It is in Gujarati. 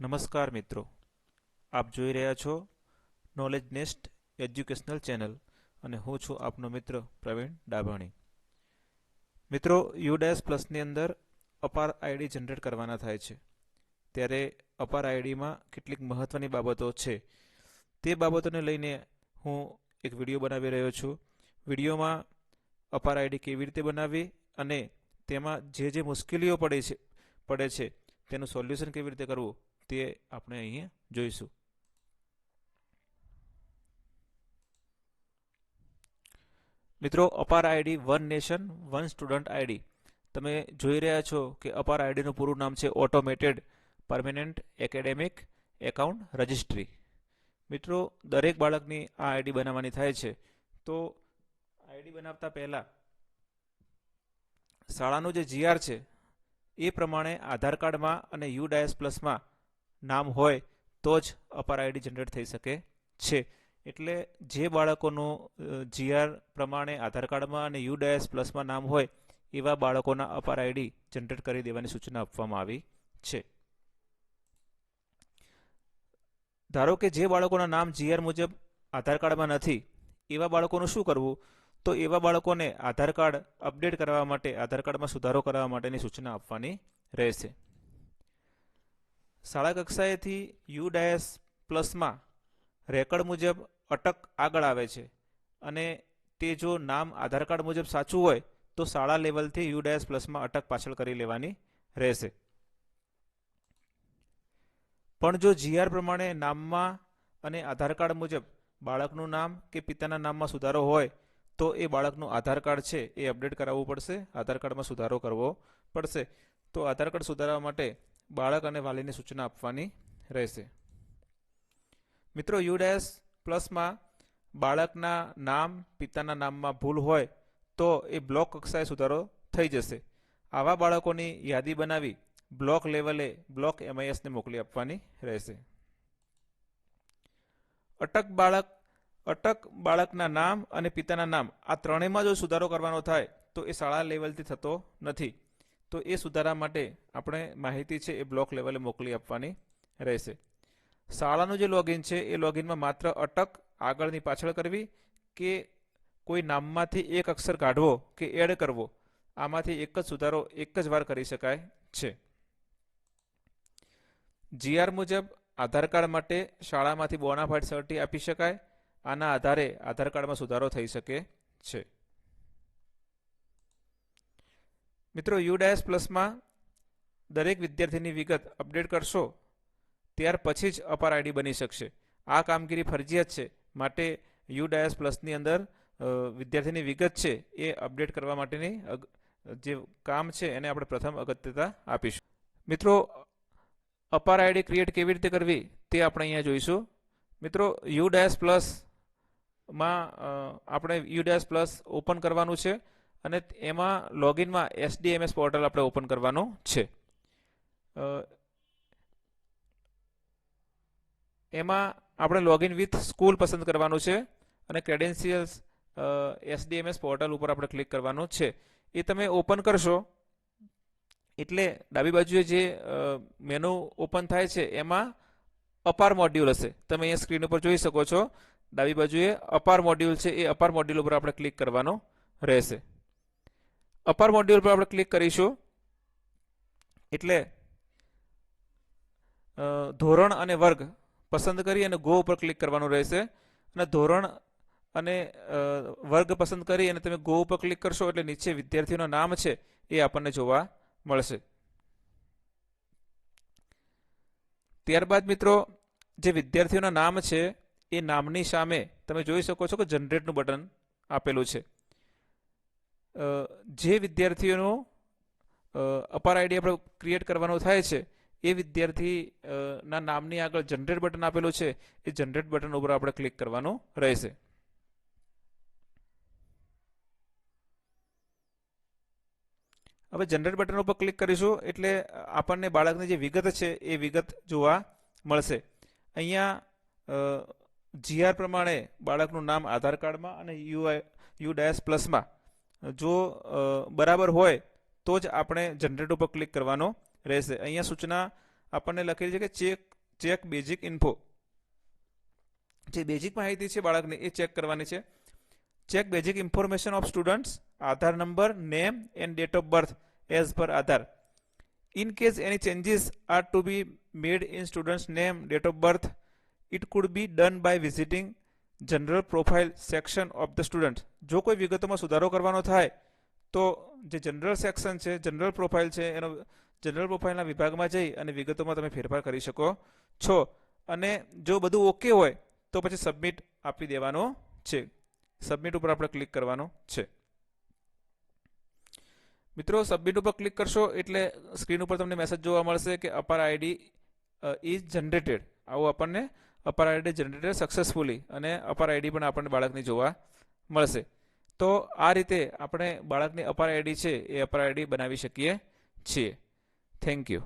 નમસ્કાર મિત્રો. આપ જોઈ રહ્યા છો નોલેજ નેસ્ટ એજ્યુકેશનલ ચેનલ અને હું છું આપનો મિત્ર પ્રવીણ ડાભાણી. મિત્રો યુડેસ પ્લસની અંદર અપાર આઈડી જનરેટ કરવાના થાય છે. ત્યારે અપાર આઈડીમાં કેટલીક મહત્ત્વની બાબતો છે. તે બાબતોને લઈને હું એક વીડિયો બનાવી રહ્યો છું. વિડીયોમાં અપાર આઈડી કેવી રીતે બનાવવી અને તેમાં જે જે મુશ્કેલીઓ પડે છે પડે છે, તેનું સોલ્યુશન કેવી રીતે કરવું તે આપણે અહીંયા જોઈશું. મિત્રો, APAAR ID one nation, one student ID. તમે જોઈ રહ્યા છો કે અપાર આઈડીનું પૂરું નામ છે automated permanent academic account registry મિત્રો, દરેક બાળકની આ આઈડી બનાવવાની થાય છે. તો આઈડી બનાવતા પહેલાં શાળાનું જે જીઆર છે, એ પ્રમાણે આધાર કાર્ડમાં અને યુ ડાયસ પ્લસમાં નામ હોય તો જ અપાર આઈડી જનરેટ થઈ શકે છે. એટલે જે બાળકોનું જીઆર પ્રમાણે આધાર કાર્ડમાં અને યુ ડાયસ પ્લસમાં નામ હોય, એવા બાળકોના અપાર આઈડી જનરેટ કરી દેવાની સૂચના આપવામાં આવી છે. ધારો કે જે બાળકોના નામ જીઆર મુજબ આધાર કાર્ડમાં નથી, એવા બાળકોનું શું કરવું? તો એવા બાળકોને આધાર કાર્ડ અપડેટ કરવા માટે, આધાર કાર્ડમાં સુધારો કરવા માટેની સૂચના આપવાની રહેશે. શાળા કક્ષાએથી યુ ડાયસ પ્લસમાં રેકર્ડ મુજબ અટક આગળ આવે છે અને તે જો નામ આધાર કાર્ડ મુજબ સાચું હોય, તો શાળા લેવલથી યુ ડાયસ પ્લસમાં અટક પાછળ કરી લેવાની રહેશે. પણ જો જીઆર પ્રમાણે નામમાં અને આધાર કાર્ડ મુજબ બાળકનું નામ કે પિતાના નામમાં સુધારો હોય, તો એ બાળકનું આધાર કાર્ડ છે એ અપડેટ કરાવવું પડશે. આધાર કાર્ડમાં સુધારો કરવો પડશે. તો આધાર કાર્ડ સુધારવા માટે બાળક અને વાલીની સૂચના આપવાની રહેશે. મિત્રો યુડેસ પ્લસમાં બાળકના નામ, પિતાના નામમાં ભૂલ હોય તો એ બ્લોક કક્ષાએ સુધારો થઈ જશે. આવા બાળકોની યાદી બનાવી બ્લોક લેવલે બ્લોક એમઆઈએસને મોકલી આપવાની રહેશે. અટક બાળક, અટક બાળકના નામ અને પિતાના નામ આ ત્રણેયમાં જો સુધારો કરવાનો થાય તો એ શાળા લેવલથી થતો નથી. તો એ સુધારા માટે આપણે માહિતી છે એ બ્લોક લેવલે મોકલી આપવાની રહેશે. શાળાનું જે લોગિન છે, એ લોગિનમાં માત્ર અટક આગળની પાછળ કરવી કે કોઈ નામમાંથી એક અક્ષર કાઢવો કે એડ કરવો, આમાંથી એક જ સુધારો એક જ વાર કરી શકાય છે. જીઆર મુજબ આધાર કાર્ડ માટે શાળામાંથી બોનાફાઇડ સર્ટી આપી શકાય. આના આધારે આધાર કાર્ડમાં સુધારો થઈ શકે છે. મિત્રો યુડાયસ પ્લસમાં દરેક વિદ્યાર્થીની વિગત અપડેટ કરશો, ત્યાર પછી જ અપાર આઈડી બની શકશે. આ કામગીરી ફરજિયાત છે. માટે યુડાયસ પ્લસની અંદર વિદ્યાર્થીની વિગત છે એ અપડેટ કરવા માટેની જે કામ છે એને આપણે પ્રથમ અગત્યતા આપીશું. મિત્રો, અપાર આઈડી ક્રિએટ કેવી રીતે કરવી તે આપણે અહીંયા જોઈશું. મિત્રો યુ ડેસ પ્લસમાં આપણે યુ ડેસ પ્લસ ઓપન કરવાનું છે. અને એમાં લોગિનમાં એસડીએમએસ પોર્ટલ આપણે ઓપન કરવાનું છે. એમાં આપણે લોગિન વિથ સ્કૂલ પસંદ કરવાનું છે અને ક્રેડેન્શિયલ્સ એસડીએમએસ પોર્ટલ ઉપર આપણે ક્લિક કરવાનું છે. એ તમે ઓપન કરશો, એટલે ડાબી બાજુએ જે મેનુ ઓપન થાય છે, એમાં અપાર મોડ્યુલ હશે. તમે અહીંયા સ્ક્રીન ઉપર જોઈ શકો છો. ડાબી બાજુએ અપાર મોડ્યુલ છે, એ અપાર મોડ્યુલ ઉપર આપણે ક્લિક કરવાનો રહેશે. અપાર મોડ્યુલ પર આપણે ક્લિક કરીશું. એટલે ધોરણ અને વર્ગ પસંદ કરી અને ગો ઉપર ક્લિક કરવાનું રહેશે. અને ધોરણ અને વર્ગ પસંદ કરી અને તમે ગો ઉપર ક્લિક કરશો એટલે નીચે વિદ્યાર્થીઓનું નામ છે એ આપણને જોવા મળશે. ત્યારબાદ મિત્રો, જે વિદ્યાર્થીઓના નામ છે એ નામની સામે તમે જોઈ શકો છો કે જનરેટનું બટન આપેલું છે. જે વિદ્યાર્થીઓનું અપાર આઈડી આપણે ક્રિએટ કરવાનો થાય છે, એ વિદ્યાર્થી ના નામની આગળ જનરેટ બટન આપેલું છે, એ જનરેટ બટન ઉપર આપણે ક્લિક કરવાનું રહેશે. હવે જનરેટ બટન ઉપર ક્લિક કરીશું એટલે આપણને બાળકની જે વિગત છે, એ વિગત જોવા મળશે. અહીંયા જીઆર પ્રમાણે બાળકનું નામ આધાર કાર્ડમાં અને યુ યુ ડાયસ પ્લસમાં જો બરાબર હોય, તો જ આપણે જનરેટ ઉપર ક્લિક કરવાનો રહેશે. અહીંયા સૂચના આપણને લખેલી છે કે ચેક ચેક બેઝિક ઇન્ફો. જે બેઝિક માહિતી છે બાળકની એ ચેક કરવાની છે. Check basic information of students, Aadhaar number, name, and date of birth, as per Aadhaar. In case any changes are to be made in students name, date of birth, it could be done by visiting general profile section of the student જો કોઈ વિગતોમાં સુધારો કરવાનો થાય, તો જે જનરલ સેક્શન છે જનરલ પ્રોફાઇલ છે, એનો જનરલ પ્રોફાઇલના વિભાગમાં જઈ અને વિગતોમાં તમે ફેરફાર કરી શકો છો. અને જો બધું ઓકે હોય, તો પછી સબમિટ આપી દેવાનો છે. સબમિટ ઉપર આપણે ક્લિક કરવાનું છે. મિત્રો સબમિટ ઉપર ક્લિક કરશો એટલે સ્ક્રીન ઉપર તમને મેસેજ જોવા મળશે કે અપાર આઈડી ઇઝ જનરેટેડ આવું આપણને અપાર આઈડી જનરેટેડ સક્સેસફુલી અને અપાર આઈડી પણ આપણને બાળકની જોવા મળશે. તો આ રીતે આપણે બાળકની અપાર આઈડી છે એ અપાર આઈડી બનાવી શકીએ છીએ. Thank you